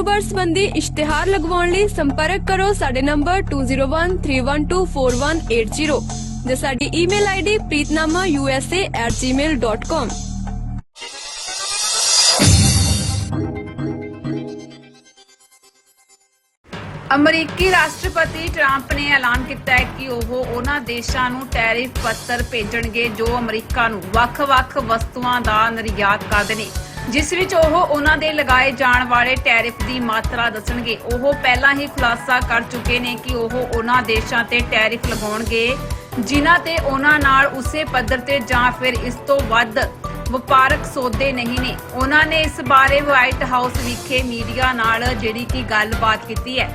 ਕਾਰੋਬਾਰ ਸੰਬੰਧੀ ਇਸ਼ਤਿਹਾਰ ਲਗਵਾਉਣ ਲਈ ਸੰਪਰਕ ਕਰੋ ਸਾਡੇ ਨੰਬਰ 2013124180 ਜਾਂ ਸਾਡੀ ਈਮੇਲ ਆਈਡੀ preetnamausa@gmail.com ਅਮਰੀਕੀ ਰਾਸ਼ਟਰਪਤੀ ਟਰੰਪ ਨੇ ਐਲਾਨ ਕੀਤਾ ਹੈ ਕਿ ਉਹ ਉਹਨਾਂ ਦੇਸ਼ਾਂ ਨੂੰ ਟੈਰਿਫ ਪੱਤਰ ਭੇਜਣਗੇ ਜੋ ਅਮਰੀਕਾ ਨੂੰ ਵੱਖ-ਵੱਖ ਵਸਤੂਆਂ ਦਾ ਨਿਰਯਾਤ ਕਰਦੇ ਨੇ ਜਿਸ ਵਿੱਚ ਉਹ ਉਹਨਾਂ ਦੇ ਲਗਾਏ ਜਾਣ ਵਾਲੇ ਟੈਰਿਫ ਦੀ ਮਾਤਰਾ ਦੱਸਣਗੇ। ਉਹ ਪਹਿਲਾਂ ਹੀ ਖੁਲਾਸਾ ਕਰ ਚੁੱਕੇ ਨੇ ਕਿ ਉਹ ਉਹਨਾਂ ਦੇਸ਼ਾਂ ਤੇ ਟੈਰਿਫ ਲਗਾਉਣਗੇ, ਜਿਨ੍ਹਾਂ ਤੇ ਉਹਨਾਂ ਨਾਲ ਉਸੇ ਪੱਧਰ ਤੇ ਜਾਂ ਫਿਰ ਇਸ ਤੋਂ ਵੱਧ ਵਪਾਰਕ ਸੌਦੇ ਨਹੀਂ ਨੇ। ਉਹਨਾਂ ਨੇ ਇਸ ਬਾਰੇ ਵਾਈਟ ਹਾਊਸ ਵਿਖੇ ਮੀਡੀਆ ਨਾਲ ਜਿਹੜੀ ਕਿ ਗੱਲਬਾਤ ਕੀਤੀ ਹੈ।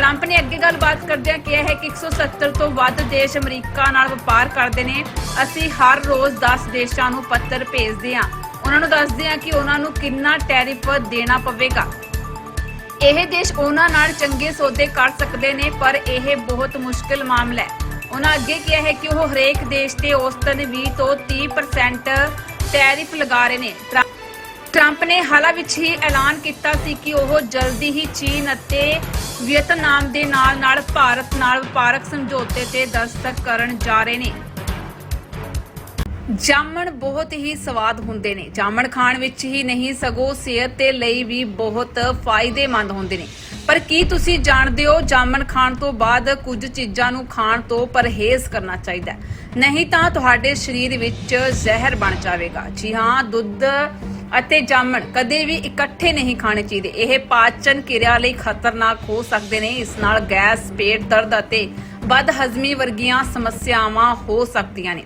ਟਰੰਪ ਨੇ ਅੱਗੇ ਗੱਲਬਾਤ ਕਰਦਿਆਂ ਕਿਹਾ ਹੈ ਕਿ 170 ਤੋਂ ਵੱਧ ਦੇਸ਼ ਅਮਰੀਕਾ ਨਾਲ ਵਪਾਰ ਕਰਦੇ ਨੇ। ਅਸੀਂ ਹਰ ਰੋਜ਼ 10 ਦੇਸ਼ਾਂ ਨੂੰ ਪੱਤਰ ਭੇਜਦੇ ਹਾਂ। ਉਹਨਾਂ ਨੂੰ ਦੱਸਦੇ ਹਾਂ ਕਿ ਉਹਨਾਂ ਨੂੰ ਕਿੰਨਾ ਟੈਰਿਫ ਦੇਣਾ ਪਵੇਗਾ। ਇਹ ਦੇਸ਼ ਉਹਨਾਂ ਨਾਲ ਚੰਗੇ ਸੌਦੇ ਕਰ ਸਕਦੇ ਨੇ, ਪਰ ਇਹ ਬਹੁਤ ਮੁਸ਼ਕਲ ਮਾਮਲਾ ਹੈ। ਉਹਨਾਂ ਅੱਗੇ ਕਿਹਾ ਹੈ ਕਿ ਉਹ ਹਰੇਕ ਦੇਸ਼ ਤੇ ਔਸਤਨ 20 ਤੋਂ 30% ਟੈਰਿਫ ਲਗਾ ਰਹੇ ਨੇ। ਟਰੰਪ ਨੇ ਹਾਲਾਂ ਵਿੱਚ ਹੀ ਐਲਾਨ ਕੀਤਾ ਸੀ ਕਿ ਉਹ ਜਲਦੀ ਹੀ ਚੀਨ ਅਤੇ ਵੀਅਤਨਾਮ ਦੇ ਨਾਲ-ਨਾਲ ਭਾਰਤ ਨਾਲ ਵਪਾਰਕ ਸਮਝੌਤੇ ਤੇ ਦਸਤਖਤ ਕਰਨ ਜਾ ਰਹੇ ਨੇ। ਜਾਮਣ ਬਹੁਤ ਹੀ ਸਵਾਦ ਹੁੰਦੇ ਨੇ। ਜਾਮਣ ਖਾਣ ਵਿੱਚ ਹੀ ਨਹੀਂ, ਸਗੋਂ ਸਿਹਤ ਦੇ ਲਈ ਵੀ ਬਹੁਤ ਫਾਇਦੇਮੰਦ ਹੁੰਦੇ ਨੇ। ਪਰ ਕੀ ਤੁਸੀਂ ਜਾਣਦੇ ਹੋ, ਜਾਮਣ ਖਾਣ ਤੋਂ ਬਾਅਦ ਕੁਝ ਚੀਜ਼ਾਂ ਨੂੰ ਖਾਣ ਤੋਂ ਪਰਹੇਜ਼ ਕਰਨਾ ਚਾਹੀਦਾ ਨਹੀਂ ਤਾਂ ਤੁਹਾਡੇ ਸਰੀਰ ਵਿੱਚ ਜ਼ਹਿਰ ਬਣ ਜਾਵੇਗਾ। ਜੀ ਹਾਂ, ਦੁੱਧ ਅਤੇ ਜਾਮਣ ਕਦੇ ਵੀ ਇਕੱਠੇ ਨਹੀਂ ਖਾਣੇ ਚਾਹੀਦੇ। ਇਹ ਪਾਚਨ ਕਿਰਿਆ ਲਈ ਖਤਰਨਾਕ ਹੋ ਸਕਦੇ ਨੇ। ਇਸ ਨਾਲ ਗੈਸ, ਪੇਟ ਦਰਦ ਅਤੇ ਬਦਹਜ਼ਮੀ ਵਰਗੀਆਂ ਸਮੱਸਿਆਵਾਂ ਹੋ ਸਕਦੀਆਂ ਨੇ।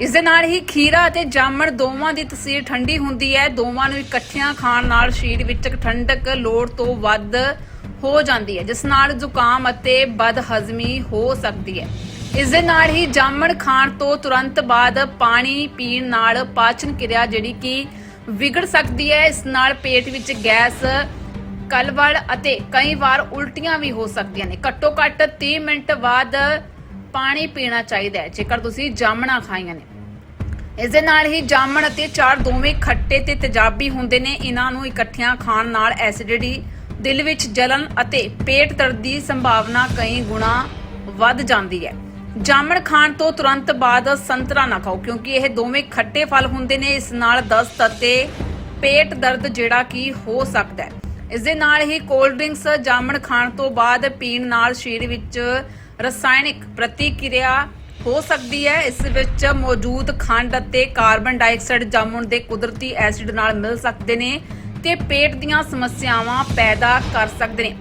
ਇਸ ਦੇ ਨਾਲ ਹੀ ਖੀਰਾ ਅਤੇ ਜਾਮਣ ਦੋਵਾਂ ਦੀ ਤਸੀਰ ਠੰਡੀ ਹੁੰਦੀ ਹੈ। ਦੋਵਾਂ ਨੂੰ ਇਕੱਠਿਆਂ ਖਾਣ ਨਾਲ ਸਰੀਰ ਵਿੱਚ ਠੰਡਕ ਲੋੜ ਤੋਂ ਵੱਧ ਹੋ ਜਾਂਦੀ ਹੈ, ਜਿਸ ਨਾਲ ਜ਼ੁਕਾਮ ਅਤੇ ਬਦ ਬਦਹਜ਼ਮੀ ਹੋ ਸਕਦੀ ਹੈ। ਇਸ ਦੇ ਨਾਲ ਹੀ ਜਾਮਣ ਖਾਣ ਤੋਂ ਤੁਰੰਤ ਬਾਅਦ ਪਾਣੀ ਪੀਣ ਨਾਲ ਪਾਚਨ ਕਿਰਿਆ ਜਿਹੜੀ ਕਿ ਵਿਗੜ ਸਕਦੀ ਹੈ। ਇਸ ਨਾਲ ਪੇਟ ਵਿੱਚ ਗੈਸ, ਕਲਵੜ ਅਤੇ ਕਈ ਵਾਰ ਉਲਟੀਆਂ ਵੀ ਹੋ ਸਕਦੀਆਂ ਨੇ। ਘੱਟੋ ਘੱਟ 30 ਮਿੰਟ ਬਾਅਦ ਪਾਣੀ ਪੀਣਾ ਚਾਹੀਦਾ ਹੈ, ਜੇਕਰ ਤੁਸੀਂ ਜਾਮਣਾ ਖਾਈਆਂ ਨੇ। ਇਸ ਦੇ ਨਾਲ ਹੀ ਜਾਮਣ ਅਤੇ ਚਾਰ ਦੋਵੇਂ ਖੱਟੇ ਤੇ ਤੇਜ਼ਾਬੀ ਹੁੰਦੇ ਨੇ। ਇਹਨਾਂ ਨੂੰ ਇਕੱਠਿਆਂ ਖਾਣ ਨਾਲ ਐਸਿਡਿਟੀ, ਦਿਲ ਵਿੱਚ ਜਲਨ ਅਤੇ ਪੇਟ ਦਰਦ ਦੀ ਸੰਭਾਵਨਾ ਕਈ ਗੁਣਾ ਵੱਧ ਜਾਂਦੀ ਹੈ। ਜਾਮਣ ਖਾਣ ਤੋਂ ਤੁਰੰਤ ਬਾਅਦ ਸੰਤਰਾ ਨਾ ਖਾਓ, ਕਿਉਂਕਿ ਇਹ ਦੋਵੇਂ ਖੱਟੇ ਫਲ ਹੁੰਦੇ ਨੇ। ਇਸ ਨਾਲ ਦਸਤ ਅਤੇ ਪੇਟ ਦਰਦ ਜਿਹੜਾ ਕਿ ਹੋ ਸਕਦਾ ਹੈ। ਇਸ ਦੇ ਨਾਲ ਹੀ ਕੋਲਡ ਡਰਿੰਕਸ ਜਾਮਣ ਖਾਣ ਤੋਂ ਬਾਅਦ ਪੀਣ ਨਾਲ ਸਰੀਰ ਵਿੱਚ ਰਸਾਇਣਿਕ ਪ੍ਰਤੀਕਿਰਿਆ ਹੋ ਸਕਦੀ ਹੈ। ਇਸ ਵਿੱਚ ਮੌਜੂਦ ਖੰਡ ਅਤੇ ਕਾਰਬਨ ਡਾਈਆਕਸਾਈਡ ਜਾਮਣ ਦੇ ਕੁਦਰਤੀ ਐਸਿਡ ਨਾਲ ਮਿਲ ਸਕਦੇ ਨੇ ਤੇ ਪੇਟ ਦੀਆਂ ਸਮੱਸਿਆਵਾਂ ਪੈਦਾ ਕਰ ਸਕਦੇ ਨੇ।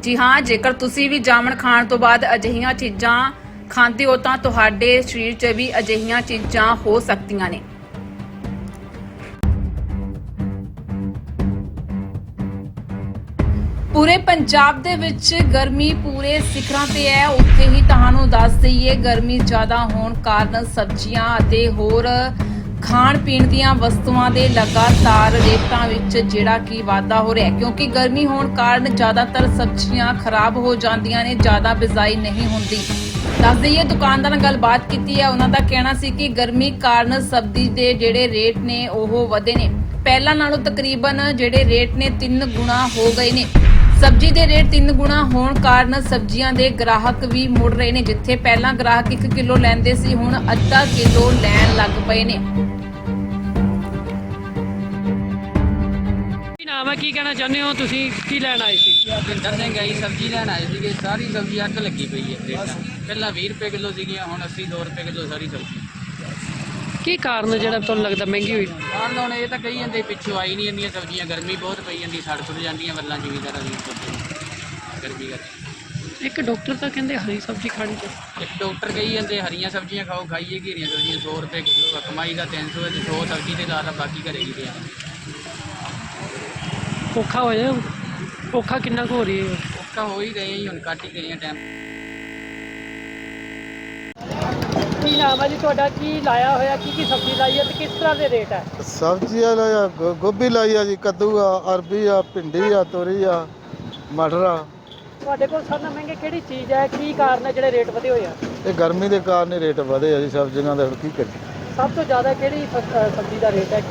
ਜੀ ਹਾਂ, ਜੇਕਰ ਤੁਸੀਂ ਵੀ ਜਾਮਣ ਖਾਣ ਤੋਂ ਬਾਅਦ ਅਜਿਹੀਆਂ ਚੀਜ਼ਾਂ ਖਾਂਦੇ ਹੋ ਤਾਂ ਤੁਹਾਡੇ ਸਰੀਰ 'ਚ ਵੀ ਅਜਿਹੀਆਂ ਚੀਜ਼ਾਂ ਹੋ ਸਕਦੀਆਂ ਨੇ। ਪੂਰੇ ਪੰਜਾਬ ਦੇ ਵਿੱਚ ਗਰਮੀ ਪੂਰੇ ਸਿਖਰਾਂ ਤੇ ਹੈ। ਉੱਥੇ ਹੀ ਤੁਹਾਨੂੰ ਦੱਸ ਦਈਏ, ਗਰਮੀ ਜ਼ਿਆਦਾ ਹੋਣ ਕਾਰਨ ਸਬਜ਼ੀਆਂ ਅਤੇ ਹੋਰ ਖਾਣ ਪੀਣ ਦੀਆਂ ਵਸਤੂਆਂ ਦੇ ਲਗਾਤਾਰ ਰੇਟਾਂ ਵਿੱਚ ਜਿਹੜਾ ਕਿ ਵਾਧਾ ਹੋ ਰਿਹਾ ਕਿਉਂਕਿ ਗਰਮੀ ਹੋਣ ਕਾਰਨ ਜ਼ਿਆਦਾਤਰ ਸਬਜ਼ੀਆਂ ਖਰਾਬ ਹੋ ਜਾਂਦੀਆਂ ਨੇ, ਜ਼ਿਆਦਾ ਬਿਜਾਈ ਨਹੀਂ ਹੁੰਦੀ। ਦੱਸ ਦਈਏ ਦੁਕਾਨਦਾਰ ਨਾਲ ਗੱਲਬਾਤ ਕੀਤੀ ਹੈ। ਉਹਨਾਂ ਦਾ ਕਹਿਣਾ ਸੀ ਕਿ ਗਰਮੀ ਕਾਰਨ ਸਬਜ਼ੀ ਦੇ ਜਿਹੜੇ ਰੇਟ ਨੇ ਉਹ ਵਧੇ ਨੇ। ਪਹਿਲਾਂ ਨਾਲੋਂ ਤਕਰੀਬਨ ਜਿਹੜੇ ਰੇਟ ਨੇ 3 ਗੁਣਾ ਹੋ ਗਏ ਨੇ। ਸਬਜ਼ੀ ਦੇ ਰੇਟ 3 ਗੁਣਾ ਹੋਣ ਕਾਰਨ ਸਬਜ਼ੀਆਂ ਦੇ ਗ੍ਰਾਹਕ ਵੀ ਮੁੜ ਰਹੇ ਨੇ ਜਿੱਥੇ ਪਹਿਲਾਂ ਗ੍ਰਾਹਕ 1 ਕਿਲੋ ਲੈਂਦੇ ਸੀ ਹੁਣ ਅੱਧਾ ਕਿਲੋ ਲੈਣ ਲੱਗ ਪਏ ਨੇ। ਕੀ ਨਾਮ ਹੈ? ਕੀ ਕਹਿਣਾ ਚਾਹੁੰਦੇ ਹੋ? ਤੁਸੀਂ ਕੀ ਲੈਣ ਆਏ ਸੀ? ਭਿੰਦਰ ਸਿੰਘ ਆਈ ਸਬਜ਼ੀ ਲੈਣ ਆਏ ਸੀਗੇ। ਸਾਰੀ ਸਬਜ਼ੀ ਅੱਗ ਲੱਗੀ ਪਈ ਹੈ ਰੇਟਾਂ। ਪਹਿਲਾਂ 20 ਰੁਪਏ ਕਿਲੋ ਸੀਗੀਆਂ ਹੁਣ 80 2 ਰੁਪਏ ਕਿਲੋ ਸਾਰੀ ਸਬਜ਼ੀ ਕੀ ਕਾਰਨ ਜਿਹੜਾ ਤੁਹਾਨੂੰ ਲੱਗਦਾ ਮਹਿੰਗੀ ਹੋਈ? ਨਾਲ ਹੁਣ ਇਹ ਤਾਂ ਕਹੀ ਜਾਂਦੇ ਪਿੱਛੋਂ ਆਈ ਨਹੀਂ ਜਾਂਦੀਆਂ ਸਬਜ਼ੀਆਂ ਗਰਮੀ ਬਹੁਤ ਪਈ ਜਾਂਦੀ ਸੜ ਸੁੜ ਜਾਂਦੀਆਂ ਵੱਲਾਂ ਜ਼ਿਮੀਦਾਰਾਂ ਦੀ ਗਰਮੀ ਕਰਕੇ। ਇੱਕ ਡਾਕਟਰ ਤਾਂ ਕਹਿੰਦੇ ਹਰੀ ਸਬਜ਼ੀ ਖਾਣੀ ਚਾਹੀਦੀ। ਇੱਕ ਡਾਕਟਰ ਕਹੀ ਜਾਂਦੇ ਹਰੀਆਂ ਸਬਜ਼ੀਆਂ ਖਾਓ ਖਾਈਏ ਘੀਰੀਆਂ ਸਬਜ਼ੀਆਂ 100 ਰੁਪਏ ਕਿਲੋ ਆ ਕਮਾਈ ਦਾ 300 ਹੈ ਤੇ 100 ਸਬਜ਼ੀ ਤੇ ਲਾ ਬਾਕੀ ਘਰੇ ਕੀ ਪਿਆ ਔਖਾ ਹੋ ਜਾਏ ਔਖਾ ਕਿੰਨਾ ਕੁ ਹੋ ਰਹੀ? ਹੈ ਔਖਾ ਹੋ ਹੀ ਗਏ ਜੀ ਹੁਣ ਕੱਟ ਹੀ ਗਏ ਆ ਟਾਈਮ ਕੀ ਨਾਮ ਹੈ ਜੀ ਤੁਹਾਡਾ ਕੀ ਲਾਇਆ ਹੋਇਆ ਕੀ ਕੀ ਸਬਜ਼ੀ ਲਾਈ ਹੈ ਤੇ ਕਿਸ ਤਰ੍ਹਾਂ ਦੇ ਰੇਟ ਹੈ ਸਬਜ਼ੀਆਂ ਲਾਇਆ ਗੋ- ਗੋਭੀ ਲਾਈ ਆ ਜੀ ਕੱਦੂ ਆ ਅਰਬੀ ਆ ਭਿੰਡੀ ਆ ਤੋਰੀ ਆ ਮਟਰ ਆ। ਤੁਹਾਡੇ ਕੋਲ ਸਾਰਿਆਂ ਨਾਲੋਂ ਮਹਿੰਗੇ ਕਿਹੜੀ ਚੀਜ਼ ਹੈ ਕੀ ਕਾਰਨ ਹੈ ਜਿਹੜੇ ਰੇਟ ਵਧੇ ਹੋਏ ਆ? ਇਹ ਗਰਮੀ ਦੇ ਕਾਰਨ ਹੀ ਰੇਟ ਵਧੇ ਆ ਜੀ ਸਬਜ਼ੀਆਂ ਦੇ ਹੁਣ ਕੀ ਕਰੀਏ। ਸਭ ਤੋਂ ਜ਼ਿਆਦਾ ਕਿਹੜੀ ਸਬਜ਼ੀ ਦਾ ਰੇਟ ਹੈ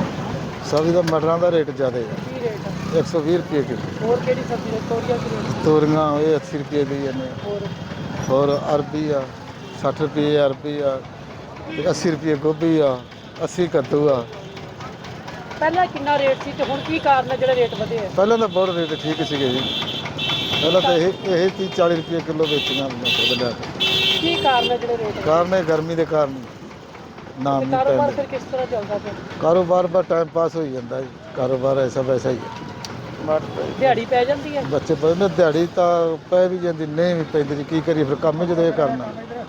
ਸਬਜ਼ੀ ਦਾ ਮਟਰਾਂ ਦਾ ਰੇਟ ਜ਼ਿਆਦਾ ਹੈ ਕੀ ਰੇਟ ਹੈ 120 ਰੁਪਏ ਕਿਲੋ। ਹੋਰ ਕਿਹੜੀ ਸਬਜ਼ੀ ਹੈ ਤੋਰੀਆਂ ਕੀ ਰੇਟ ਤੋਰੀਆਂ ਇਹ 80 ਰੁਪਏ ਦੀ ਜਾਂਦੇ ਆ। ਹੋਰ? ਹੋਰ ਅਰਬੀ ਆ 60 ਰੁਪਏ ਅਰਬੀ ਆ ਤੇ 80 ਰੁਪਏ ਗੋਭੀ ਆ 80 ਕੱਦੂ ਆ। ਪਹਿਲਾਂ ਕਿੰਨਾ ਰੇਟ ਸੀ ਤੇ ਹੁਣ ਕੀ ਕਾਰਨ ਹੈ ਜਿਹੜੇ ਰੇਟ ਵਧੇ ਆ? ਪਹਿਲਾਂ ਤਾਂ ਬਹੁਤ ਰੇਟ ਠੀਕ ਸੀਗੇ ਜੀ। ਪਹਿਲਾਂ ਤਾਂ ਇਹ ਇਹ 30 40 ਰੁਪਏ ਕਿਲੋ ਵੇਚੀਆਂ ਮਟਰ ਦੇ ਲਿਆ ਕੇ। ਕਾਰਨ ਹੈ ਜਿਹੜੇ ਰੇਟ ਕਾਰਨ ਇਹ ਗਰਮੀ ਦੇ ਕਾਰਨ ਨਾਮ ਤੇ ਨਹੀਂ ਕਾਰੋਬਾਰ ਪੈਂਦਾ। ਫਿਰ ਕਿਸ ਤਰ੍ਹਾਂ ਚੱਲਦਾ ਪਿਆ? ਕਾਰੋਬਾਰ ਬਾ ਟਾਈਮ ਪਾਸ ਹੋਈ ਜਾਂਦਾ ਜੀ। ਕਾਰੋਬਾਰ ਐਸਾ ਵੈਸਾ ਹੀ ਹੈ ਦਿਹਾੜੀ ਪੈ ਜਾਂਦੀ ਹੈ ਬੱਚੇ ਪੜ੍ਹਦੇ ਦਿਹਾੜੀ ਤਾਂ ਪੈ ਵੀ ਜਾਂਦੀ ਨਹੀਂ ਵੀ ਪੈਂਦੀ ਜੀ ਕੀ ਕਰੀਏ ਫਿਰ ਕੰਮ ਹੀ ਜਦੋਂ ਇਹ ਕਰਨਾ। ਹੈਂ।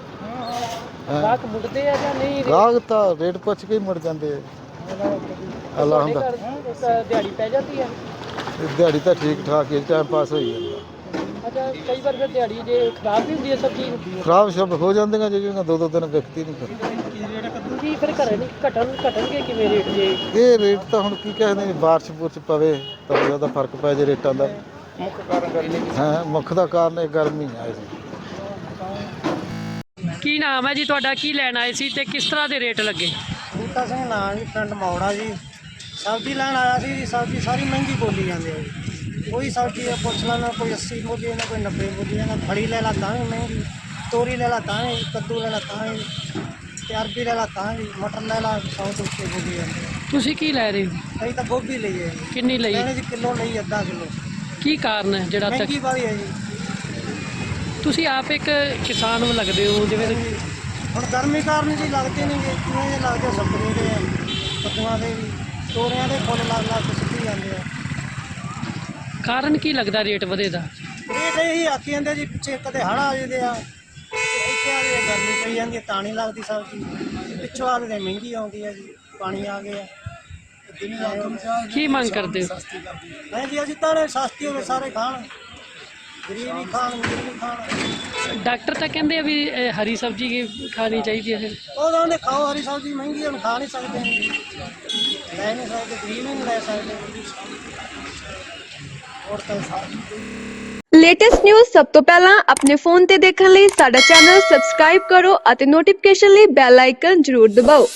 ਗਾਹਕ ਮੁੜਦੇ ਆ ਜਾਂ ਨਹੀਂ? ਗਾਹਕ ਤਾਂ ਰੇਟ ਪੁੱਛ ਕੇ ਹੀ ਮੁੜ ਜਾਂਦੇ ਆ। ਅੱਲਾ ਤੁਹਾਡੇ ਹੁੰਦਾ। ਘਰ, ਅ, ਦਿਹਾੜੀ ਪੈ ਜਾਂਦੀ ਹੈ ਦਿਹਾੜੀ ਤਾਂ ਠੀਕ ਠਾਕ ਹੀ ਟਾਈਮ ਪਾਸ ਹੋਈ ਜਾਂਦਾ। ਅੱਛਾ ਕਈ ਵਾਰ ਫਿਰ ਦਿਹਾੜੀ ਜੇ ਖਰਾਬ ਵੀ ਹੁੰਦੀ ਹੈ ਸਬਜ਼ੀ ਖਰਾਬ ਸ਼ਬ ਹੋ ਜਾਂਦੀਆਂ ਜਿਹੜੀਆਂ ਦੋ ਦੋ ਦਿਨ ਵਿਕਦੀ ਨਹੀਂ ਫਿਰ। ਕੀ ਫਿਰ ਘਰੇ ਨਹੀਂ ਘਟਣ ਘਟਣਗੇ ਕਿਵੇਂ ਰੇਟ ਜੇ? ਇਹ ਰੇਟ ਤਾਂ ਹੁਣ ਕੀ ਕਹਿੰਦੇ ਨੇ ਬਾਰਿਸ਼ ਬੁਰਸ਼ ਪਵੇ ਤਾਂ ਜ਼ਿਆਦਾ ਫ਼ਰਕ ਪੈ ਜੇ ਰੇਟਾਂ ਦਾ। ਮੁੱਖ ਕਾਰਨ ਗਰਮੀ ਹਾਂ ਮੁੱਖ ਦਾ ਕਾਰਨ ਇਹ ਗਰਮੀ ਆ ਜੀ ਕੀ ਨਾਮ ਹੈ ਜੀ? ਤੁਹਾਡਾ ਕੀ ਲੈਣ ਆਏ ਸੀ ਤੇ ਕਿਸ ਤਰ੍ਹਾਂ ਦੇ ਰੇਟ ਲੱਗੇ? ਬੂਟਾ ਸਿੰਘ ਨਾਂ ਜੀ ਪਿੰਡ ਮੌੜਾ ਜੀ। ਸਬਜ਼ੀ ਲੈਣ ਆਇਆ ਸੀ ਜੀ ਸਬਜ਼ੀ ਸਾਰੀ ਮਹਿੰਗੀ ਬੋਲੀ ਜਾਂਦੀ ਹੈ ਜੀ। ਕੋਈ ਸਬਜ਼ੀ ਹੈ ਪੁੱਛ ਲੈਣਾ ਕੋਈ 80 ਬੋਲੀ ਜਾਂਦਾ ਕੋਈ 90 ਬੋਲੀ ਜਾਂਦਾ ਫੜੀ ਲੈ ਲਾ ਤਾਂ ਵੀ ਮਹਿੰਗੀ ਤੋਰੀ ਲੈ ਲਾ ਤਾਂ ਵੀ ਕੱਦੂ ਲੈ ਲਾ ਤਾਂ ਵੀ ਤੇ ਅਰਬੀ ਲੈ ਲਾ ਤਾਂ ਵੀ ਮਟਰ ਲੈ ਲਾ 100 ਤੋਂ ਉੱਤੇ ਬੋਲੀ ਜਾਂਦੀ ਹੈ। ਤੁਸੀਂ ਕੀ ਲੈ ਰਹੇ ਹੋ? ਅਸੀਂ ਤਾਂ ਗੋਭੀ ਲਈ ਹੈ ਜੀ। ਕਿੰਨੀ ਲਈ? ਲੈਣੇ ਜੀ ਕਿਲੋ ਲਈ ਅੱਧਾ ਕਿਲੋ। ਕੀ ਕਾਰਨ ਹੈ ਜਿਹੜਾ ਤੱਕ ਮਹਿੰਗੀ ਵਾਲੀ ਹੈ ਜੀ। ਤੁਸੀਂ ਆਪ ਇੱਕ ਕਿਸਾਨ ਨੂੰ ਲੱਗਦੇ ਹੋ ਜਿਵੇਂ। ਹੁਣ ਗਰਮੀ ਕਾਰਨ ਜੀ ਲੱਗਦੇ ਨਹੀਂ ਗੇ ਕਿਵੇਂ ਜੇ ਲੱਗਦੇ ਸਪਰੇ ਦੇ ਆ ਕੱਦੂਆਂ ਦੇ ਵੀ ਤੋਰੀਆਂ ਦੇ ਫੁੱਲ ਲੱਗ ਲੱਗ ਕੇ ਸੁੱਕੀ ਜਾਂਦੇ ਆ। ਕਾਰਨ ਕੀ ਲੱਗਦਾ ਰੇਟ ਵਧੇ ਦਾ ਇਹ ਤਾਂ ਇਹੀ ਆਖੀ ਜਾਂਦੇ ਜੀ ਪਿੱਛੇ ਕਦੇ ਹੜ੍ਹ ਆ ਜਾਂਦੇ ਆ ਤੇ ਇੱਥੇ ਆ ਕੇ ਗਰਮੀ ਪਈ ਜਾਂਦੀ ਹੈ ਤਾਂ ਨਹੀਂ ਲੱਗਦੀ ਸਬਜ਼ੀ। ਪਿੱਛੋਂ ਆ ਕੇ ਮਹਿੰਗੀ ਆਉਂਦੀ ਹੈ ਜੀ ਪਾਣੀ ਆ ਗਿਆ। ਤੇ ਦਿਨ ਆ ਗਿਆ ਕੀ ਮੰਗ ਕਰਦੇ ਹੋ? ਨਹੀਂ ਜੀ ਅਸੀਂ ਤਾਂ ਸਸਤੀ ਹੋਵੇ ਸਾਰੇ ਖਾਣ। ਗਰੀਬ ਵੀ ਖਾਣ ਅਮੀਰ ਵੀ ਖਾਣ ਡਾਕਟਰ ਤਾਂ ਕਹਿੰਦੇ ਆ ਵੀ ਇਹ ਹਰੀ ਸਬਜ਼ੀ ਕੀ ਖਾਣੀ ਚਾਹੀਦੀ ਹੈ ਫਿਰ ਉਹ ਕਹਿੰਦੇ ਖਾਓ ਹਰੀ ਸਬਜ਼ੀ ਮਹਿੰਗੀ ਹੁਣ ਖਾ ਨਹੀਂ ਸਕਦੇ ਲੈ ਨਹੀਂ ਸਕਦੇ ਗਰੀਬ ਵੀ ਨਹੀਂ ਲੈ ਸਕਦੇ ਹੋਰ ਤਾਂ ਸਾਰੇ ਲੇਟੈਸਟ ਨਿਊਜ਼ ਸਭ ਤੋਂ ਪਹਿਲਾਂ ਆਪਣੇ ਫੋਨ ਤੇ ਦੇਖਣ ਲਈ ਸਾਡਾ ਚੈਨਲ ਸਬਸਕ੍ਰਾਈਬ ਕਰੋ ਅਤੇ ਨੋਟੀਫਿਕੇਸ਼ਨ ਲਈ ਬੈਲ ਆਈਕਨ ਜ਼ਰੂਰ ਦਬਾਓ